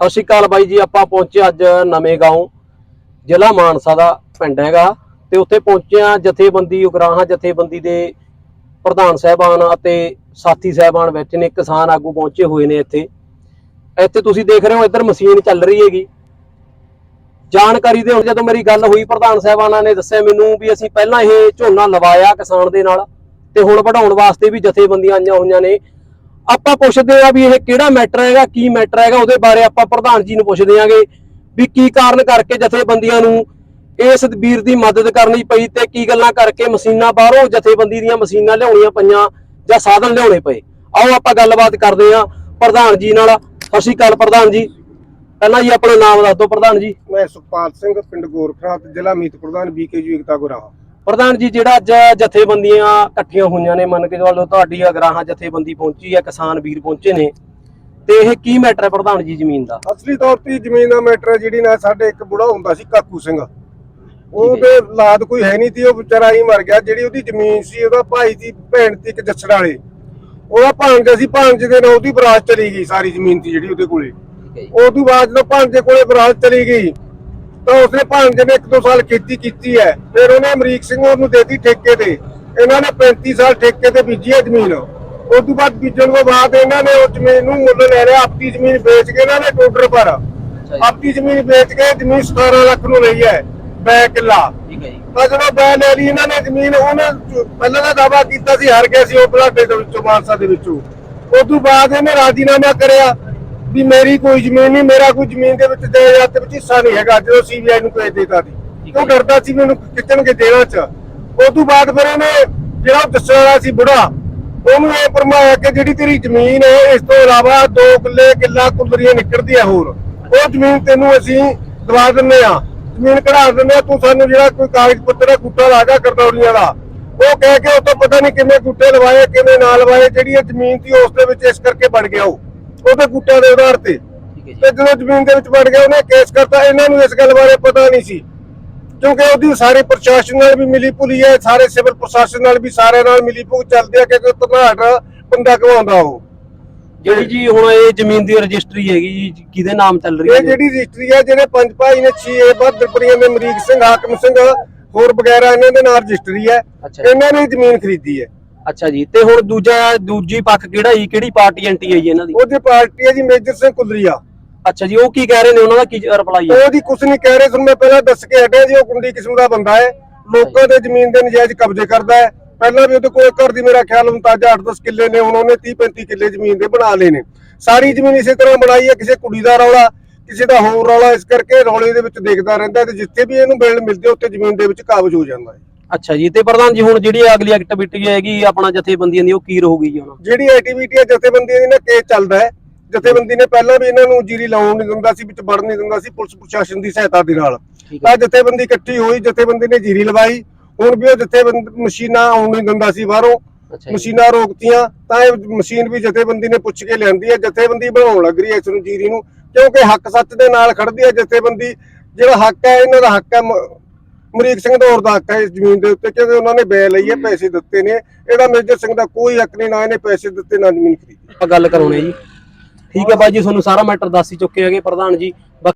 ਸਤਿ ਸ਼੍ਰੀ ਅਕਾਲ ਬਾਈ ਜੀ, ਆਪਾਂ ਪਹੁੰਚੇ ਅੱਜ ਨਵੇਂ ਗਾਉਂ, ਜ਼ਿਲ੍ਹਾ ਮਾਨਸਾ ਦਾ ਪਿੰਡ ਹੈਗਾ ਤੇ ਉੱਥੇ ਪਹੁੰਚਿਆ ਜਥੇਬੰਦੀ ਉਗਰਾਹਾਂ ਜਥੇਬੰਦੀ ਦੇ ਪ੍ਰਧਾਨ ਸਾਹਿਬਾਨ ਅਤੇ ਸਾਥੀ ਸਾਹਿਬਾਨ ਬੈਠੇ ਨੇ, ਕਿਸਾਨ ਆਗੂ ਪਹੁੰਚੇ ਹੋਏ ਨੇ ਇੱਥੇ। ਇੱਥੇ ਤੁਸੀਂ ਦੇਖ ਰਹੇ ਹੋ, ਇੱਧਰ ਮਸ਼ੀਨ ਚੱਲ ਰਹੀ ਹੈਗੀ। ਜਾਣਕਾਰੀ ਦੇ ਹੁਣ ਜਦੋਂ ਮੇਰੀ ਗੱਲ ਹੋਈ, ਪ੍ਰਧਾਨ ਸਾਹਿਬਾਨਾਂ ਨੇ ਦੱਸਿਆ ਮੈਨੂੰ ਵੀ ਅਸੀਂ ਪਹਿਲਾਂ ਇਹ ਝੋਨਾ ਲਵਾਇਆ ਕਿਸਾਨ ਦੇ ਨਾਲ, ਤੇ ਹੁਣ ਵਧਾਉਣ ਵਾਸਤੇ ਵੀ ਜਥੇਬੰਦੀਆਂ ਆਈਆਂ ਹੋਈਆਂ ਨੇ। ਆਪਾਂ ਪੁੱਛਦੇ ਆ ਵੀ ਇਹ ਕਿਹੜਾ ਮੈਟਰ ਹੈਗਾ, ਕੀ ਮੈਟਰ ਹੈਗਾ, ਉਹਦੇ ਬਾਰੇ ਆਪਾਂ ਪ੍ਰਧਾਨ ਜੀ ਨੂੰ ਪੁੱਛਦੇ ਆਂਗੇ ਵੀ ਕੀ ਕਾਰਨ ਕਰਕੇ ਜਥੇਬੰਦੀਆਂ ਨੂੰ ਇਸ ਵੀਰ ਦੀ ਮਦਦ ਕਰਨੀ ਪਈ ਤੇ ਕੀ ਗੱਲਾਂ ਕਰਕੇ ਮਸ਼ੀਨਾਂ ਬਾਹਰੋਂ ਜਥੇਬੰਦੀ ਦੀਆਂ ਮਸ਼ੀਨਾਂ ਲਿਆਉਣੀਆਂ ਪਈਆਂ ਜਾਂ ਸਾਧਨ ਲਿਆਉਣੇ ਪਏ। ਆਓ ਆਪਾਂ ਗੱਲਬਾਤ ਕਰਦੇ ਹਾਂ ਪ੍ਰਧਾਨ ਜੀ ਨਾਲ। ਸਤਿ ਸ਼੍ਰੀ ਅਕਾਲ ਪ੍ਰਧਾਨ ਜੀ। ਪਹਿਲਾਂ ਜੀ ਆਪਣਾ ਨਾਮ ਦੱਸ ਦਿਓ ਪ੍ਰਧਾਨ ਜੀ। ਮੈਂ ਸੁਖਪਾਲ ਸਿੰਘ, ਪਿੰਡ ਗੋਰਖਨਾਥ, ਜ਼ਿਲ੍ਹਾ ਮੀਤ ਪ੍ਰਧਾਨ ਬੀਕੇਯੂ ਇਕਤਾ ਗੁਰਾਹਾ ਪ੍ਰਧਾਨ ਜੀ ਜਿਹੜਾ ਅੱਜ ਜਥੇਬੰਦੀਆਂ ਇਕੱਠੀਆਂ ਹੋਈਆਂ ਨੇ ਮੰਨ ਕੇ ਚੱਲੋ ਤੁਹਾਡੀ ਅਗਰਾਹਾਂ ਜਥੇਬੰਦੀ ਪਹੁੰਚੀ ਹੈ ਕਿਸਾਨ ਵੀਰ ਪਹੁੰਚੇ ਨੇ ਤੇ ਇਹ ਕੀ ਮੈਟਰ ਹੈ ਪ੍ਰਧਾਨ ਜੀ ਜ਼ਮੀਨ ਦਾ? ਅਸਲੀ ਤੌਰ ਤੇ ਜ਼ਮੀਨ ਦਾ ਮੈਟਰ ਹੈ ਜਿਹੜੀ ਨਾ ਸਾਡੇ ਇੱਕ ਬੁੜਾ ਹੁੰਦਾ ਸੀ ਕਾਕੂ ਸਿੰਘ। ਉਹਦੇ ਔਲਾਦ ਕੋਈ ਹੈ ਨਹੀਂ ਸੀ ਉਹ ਵਿਚਾਰਾ ਹੀ ਮਰ ਗਿਆ ਜਿਹੜੀ ਉਹਦੀ ਜ਼ਮੀਨ ਸੀ ਉਹਦਾ ਭਾਈ ਦੀ ਭੈਣ ਸੀ ਇੱਕ ਜੱਸੜ ਵਾਲੇ। ਉਹਦਾ ਭਾਂਜਾ ਸੀ ਭਾਂਜੇ ਦੇ ਨਾਲ ਉਹਦੀ ਬਰਾਤ ਚਲੀ ਗਈ ਸਾਰੀ ਜ਼ਮੀਨ ਸੀ ਜਿਹੜੀ ਉਹਦੇ ਕੋਲੇ। ਉਸ ਤੋਂ ਬਾਅਦ ਜਦੋਂ ਭਾਂਜੇ ਕੋਲੇ ਬਰਾਤ ਚਲੀ ਗਈ ਤਾਂ ਉਸਨੇ ਭਾਂਜੇ ਨੇ ਇੱਕ ਦੋ ਸਾਲ ਖੇਤੀ ਕੀਤੀ ਹੈ ਫਿਰ ਉਹਨੇ ਅਮਰੀਕ ਸਿੰਘ ਉਹਨੂੰ ਦੇਤੀ ਠੇਕੇ ਤੇ। ਇਹਨਾਂ ਨੇ 35 ਸਾਲ ਠੇਕੇ ਤੇ ਬੀਜੀ ਹੈ ਜ਼ਮੀਨ। ਉਸ ਤੋਂ ਬਾਅਦ ਬੀਜਣ ਤੋਂ ਬਾਅਦ ਇਹਨਾਂ ਨੇ ਉਹ ਜ਼ਮੀਨ ਨੂੰ ਮੁੱਲ ਲੈ ਲਿਆ ਆਪਣੀ ਜ਼ਮੀਨ ਵੇਚ ਕੇ ਇਹਨਾਂ ਨੇ ਟੋਡਰ ਪਰ। ਆਪਣੀ ਜ਼ਮੀਨ ਵੇਚ ਕੇ ਜ਼ਮੀਨ 17 ਲੱਖ ਨੂੰ ਲਈ ਹੈ ਬੈ ਕਿੱਲਾ। ਠੀਕ ਹੈ ਜੀ। ਤਾਂ ਜਦੋਂ ਬੈ ਲੈ ਲਈ ਇਹਨਾਂ ਨੇ ਜ਼ਮੀਨ ਉਹਨੇ ਪਹਿਲਾਂ ਦਾ ਦਾਵਾ ਕੀਤਾ ਸੀ ਹਾਰ ਗਿਆ ਸੀ ਉਹ ਬਲਾਡੇ ਦੇ ਵਿੱਚੋਂ ਮਾਨਸਾ ਦੇ ਵਿੱਚੋਂ। ਉਸ ਤੋਂ ਬਾਅਦ ਇਹਨੇ ਰਾਜੀਨਾਮਾ ਕਰਿਆ। ਵੀ ਮੇਰੀ ਕੋਈ ਜ਼ਮੀਨ ਨਹੀਂ ਮੇਰਾ ਕੋਈ ਜ਼ਮੀਨ ਦੇ ਵਿੱਚ ਜਾਇਦਾਦ ਦੇ ਵਿੱਚ ਹਿੱਸਾ ਨਹੀਂ ਹੈਗਾ ਜਦੋਂ ਸੀਬੀਆਈ ਨੂੰ ਭੇਜ ਦਿੱਤਾ ਸੀ। ਉਹ ਡਰਦਾ ਸੀ ਮੈਨੂੰ ਖਿੱਚਣਗੇ ਜੇਲ੍ਹਾਂ 'ਚ। ਉਸ ਤੋਂ ਬਾਅਦ ਫਿਰ ਇਹਨੇ ਜਿਹੜਾ ਦੱਸਿਆ ਹੋਇਆ ਸੀ ਬੁੜਾ ਉਹਨੂੰ ਇਹ ਫਰਮਾਇਆ ਕਿ ਜਿਹੜੀ ਤੇਰੀ ਜ਼ਮੀਨ ਹੈ ਇਸ ਤੋਂ ਇਲਾਵਾ 2 ਕਿੱਲੇ ਕਿੱਲਾ ਕੁੰਦਰੀਆਂ ਨਿਕਲਦੀ ਹੈ ਹੋਰ। ਉਹ ਜ਼ਮੀਨ ਤੈਨੂੰ ਅਸੀਂ ਦਵਾ ਦਿੰਨੇ ਆ ਜ਼ਮੀਨ ਕਢਾ ਦਿੰਨੇ ਆ ਤੂੰ ਸਾਨੂੰ ਜਿਹੜਾ ਕੋਈ ਕਾਗਜ਼ ਪੱਤਰ ਹੈ ਗੁੱਟਾ ਲਾਗਾ ਕਰਦੌੜੀਆਂ ਦਾ। ਉਹ ਕਹਿ ਕੇ ਉਹ ਤੋਂ ਪਤਾ ਨਹੀਂ ਕਿੰਨੇ ਗੁੱਟੇ ਲਵਾਏ ਕਿੰਨੇ ਨਾ ਲਵਾਏ ਜਿਹੜੀ ਇਹ ਜ਼ਮੀਨ ਸੀ ਉਸ ਦੇ ਵਿੱਚ ਇਸ ਕਰਕੇ ਬਣ ਗਿਆ ਉਹ। ਉਹਦੇ ਗੁੱਟਿਆਂ ਦੇ ਆਧਾਰ ਤੇ। ਤੇ ਜਦੋਂ ਜ਼ਮੀਨ ਦੇ ਵਿੱਚ ਵੜ ਗਿਆ ਉਹਨੇ ਕੇਸ ਕਰਤਾ। ਇਹਨਾਂ ਨੂੰ ਇਸ ਗੱਲ ਬਾਰੇ ਪਤਾ ਨਹੀਂ ਸੀ। ਕਿਉਂਕਿ ਉਹਦੀ ਸਾਰੇ ਪ੍ਰਸ਼ਾਸਨ ਨਾਲ ਵੀ ਮਿਲੀ ਭੁਲੀ ਹੈ ਸਾਰੇ ਸਿਵਲ ਪ੍ਰਸ਼ਾਸਨ ਨਾਲ ਵੀ ਸਾਰਿਆਂ ਨਾਲ ਮਿਲੀ ਭੁਗ ਚੱਲਦੀ ਹੈ ਕਿਉਂਕਿ ਧਨਾਟ ਬੰਦਾ ਕਮਾਉਂਦਾ ਉਹ। ਜਿਹੜੀ ਜੀ ਹੁਣ ਇਹ ਜ਼ਮੀਨ ਦੀ ਰਜਿਸਟਰੀ ਹੈਗੀ ਜੀ ਕਿਹਦੇ ਨਾਮ ਚੱਲ ਰਹੀ ਹੈ ਇਹ? ਜਿਹੜੀ ਰਜਿਸਟਰੀ ਹੈ ਜਿਹੜੇ ਪੰਜ ਭਾਈ ਨੇ 6 ਬਹਾਦਰਪੁਰੀਆਂ ਦੇ ਅਮਰੀਕ ਸਿੰਘ ਹਾਕਮ ਸਿੰਘ ਹੋਰ ਵਗੈਰਾ ਇਹਨਾਂ ਦੇ ਨਾਲ ਰਜਿਸਟਰੀ ਹੈ। ਇਹਨਾਂ ਨੇ ਜ਼ਮੀਨ ਖਰੀਦੀ ਹੈ। ਅੱਛਾ ਜੀ ਤੇ ਹੁਣ ਦੂਜਾ ਦੂਜੀ ਪੱਖ ਕਿਹੜਾ ਜੀ? ਕਿਹੜੀ ਪਾਰਟੀ ਐਂਟੀ ਹੈ ਜੀ ਇਹਨਾਂ ਦੀ? ਉਹਦੀ ਪਾਰਟੀ ਹੈ ਜੀ ਮੇਜਰ ਸਿੰਘ ਕੁਲਰੀਆ। ਅੱਛਾ ਜੀ ਉਹ ਕੀ ਕਹਿ ਰਹੇ ਨੇ? ਉਹਨਾਂ ਦਾ ਕੀ ਰਿਪਲਾਈ ਹੈ? ਉਹਦੀ ਕੁਛ ਨਹੀਂ ਕਹਿ ਰਹੇ ਤੁਹਾਨੂੰ ਮੈਂ ਪਹਿਲਾਂ ਦੱਸ ਕੇ ਹਟਿਆ ਜੀ ਉਹ ਕੁੰਡੀ ਕਿਸਮ ਦਾ ਬੰਦਾ ਹੈ। ਲੋਕਾਂ ਦੇ ਜ਼ਮੀਨ ਦੇ ਨਜਾਇਜ਼ ਕਬਜ਼ੇ ਕਰਦਾ ਹੈ। ਪਹਿਲਾਂ ਵੀ ਉਹਦੇ ਕੋਲ ਘਰ ਦੀ ਮੇਰਾ ਖਿਆਲ ਅੰਦਾਜ਼ਾ 8-10 ਕਿੱਲੇ ਨੇ ਹੁਣ ਉਹਨੇ 30-35 ਕਿੱਲੇ ਜ਼ਮੀਨ ਦੇ ਬਣਾ ਲਏ ਨੇ। ਸਾਰੀ ਜ਼ਮੀਨ ਇਸੇ ਤਰ੍ਹਾਂ ਬਣਾਈ ਹੈ ਕਿਸੇ ਕੁੜੀ ਦਾ ਰੌਲਾ ਕਿਸੇ ਦਾ ਹੋਰ ਰੌਲਾ ਇਸ ਕਰਕੇ ਰੌਲੇ ਦੇ ਵਿੱਚ ਦੇਖਦਾ ਰਹਿੰਦਾ ਤੇ ਜਿੱਥੇ ਵੀ ਇਹਨੂੰ ਬਿਲ ਮਿਲਦੇ ਉੱਥੇ ਜ਼ਮੀਨ ਦੇ ਵਿੱਚ ਕਾਬਜ ਹੋ ਜਾਂਦਾ ਹੈ। ਅੱਛਾ ਜੀ ਤੇ ਪ੍ਰਧਾਨ ਜੀ ਹੁਣ ਜਿਹੜੀ ਅਗਲੀ ਐਕਟੀਵਿਟੀ ਹੈਗੀ ਆਪਣਾ ਜਥੇਬੰਦੀਆਂ ਦੀ ਉਹ ਕੀ ਰਹੂਗੀ ਜੀ ਹੁਣ? ਜਿਹੜੀ ਐਕਟੀਵਿਟੀ ਹੈ ਜਥੇਬੰਦੀ ਦੀ ਨਾ ਕੇਸ ਚੱਲਦਾ ਹੈ। ਜਥੇਬੰਦੀ ਨੇ ਪਹਿਲਾਂ ਵੀ ਇਹਨਾਂ ਨੂੰ ਜੀਰੀ ਲਾਉਣ ਨਹੀਂ ਦਿੰਦਾ ਸੀ ਵਿੱਚ ਵੜਨ ਨਹੀਂ ਦਿੰਦਾ ਸੀ ਪੁਲਿਸ ਪ੍ਰਸ਼ਾਸਨ ਦੀ ਸਹਾਇਤਾ ਦੇ ਨਾਲ। ਤਾਂ ਜਥੇਬੰਦੀ ਇਕੱਠੀ ਹੋਈ ਜਥੇਬੰਦੀ ਨੇ ਜੀਰੀ ਲਵਾਈ। ਹੁਣ ਵੀ ਉਹ ਜਥੇਬੰਦ ਮਸ਼ੀਨਾਂ ਆਉਣ ਨਹੀਂ ਦਿੰਦਾ ਸੀ ਬਾਹਰੋਂ। ਮਸ਼ੀਨਾਂ ਰੋਕਤੀਆਂ ਤਾਂ ਇਹ ਮਸ਼ੀਨ ਵੀ ਜਥੇਬੰਦੀ ਨੇ ਪੁੱਛ ਕੇ ਲਿਆਂਦੀ ਹੈ। ਜਥੇਬੰਦੀ ਬਣਾਉਣ ਲੱਗ ਰਹੀ ਹੈ ਇਸ ਨੂੰ ਜੀਰੀ ਨੂੰ ਕਿਉਂਕਿ ਹੱਕ ਸੱਚ ਦੇ ਨਾਲ ਖੜਦੀ ਹੈ ਜਥੇਬੰਦੀ। ਜਿਹੜਾ ਹੱਕ ਹੈ ਇਹਨਾਂ ਦਾ ਹੱਕ ਹੈ ਅਮਰੀਕ ਸਿੰਘ ਦੌਰ ਦਾ ਹੱਕ ਹੈ ਇਸ ਜ਼ਮੀਨ ਦੇ ਉੱਤੇ ਕਿਉਂਕਿ ਉਹਨਾਂ ਨੇ ਬੈ ਲਈ ਹੈ ਪੈਸੇ ਦਿੱਤੇ ਨੇ। ਇਹਦਾ ਮੇਜਰ ਸਿੰਘ ਦਾ ਕੋਈ ਹੱਕ ਨਹੀਂ ਨਾ ਇਹਨੇ ਪੈਸੇ ਦਿੱਤੇ ਨਾ ਜ਼ਮੀਨ ਖਰੀਦੀ। ਆਪਾਂ ਗੱਲ ਕਰਾਉਣੇ ਜੀ। ਠੀਕ ਹੈ ਬਾਈ ਜੀ ਤੁਹਾਨੂੰ ਸਾਰਾ ਮੈਟਰ ਦੱਸ ਹੀ ਚੁੱਕੇ ਹੈਗੇ ਪ੍ਰਧਾਨ ਜੀ।